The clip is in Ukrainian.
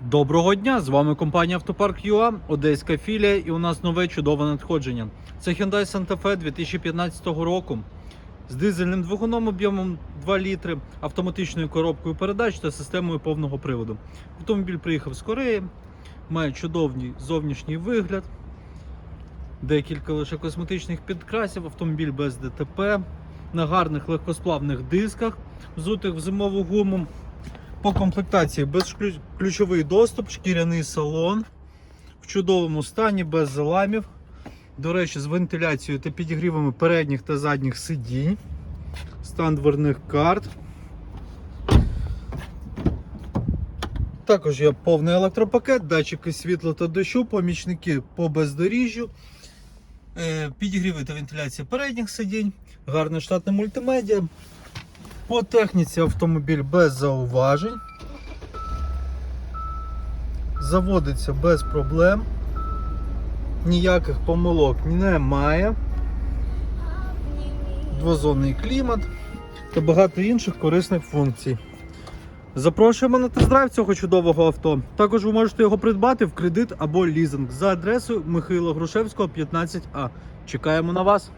Доброго дня! З вами компанія Автопарк ЮА, Одеська філія, і у нас нове чудове надходження. Це Hyundai Santa Fe 2015 року з дизельним двигуном об'ємом 2 літри, автоматичною коробкою передач та системою повного приводу. Автомобіль приїхав з Кореї, має чудовий зовнішній вигляд, декілька лише косметичних підкрасів, автомобіль без ДТП, на гарних легкосплавних дисках, взутих в зимову гуму. По комплектації безключовий доступ, шкіряний салон в чудовому стані, без заламів. До речі, з вентиляцією та підігрівами передніх та задніх сидінь. Стан дверних карт. Також є повний електропакет, датчики світла та дощу, помічники по бездоріжжю, е, підігріви та вентиляція передніх сидінь, гарне штатне мультимедіа. По техніці автомобіль без зауважень. Заводиться без проблем. Ніяких помилок немає. Двозонний клімат та багато інших корисних функцій. Запрошуємо на тест-драйв цього чудового авто. Також ви можете його придбати в кредит або лізинг за адресою Михайла Грушевського, 15А. Чекаємо на вас.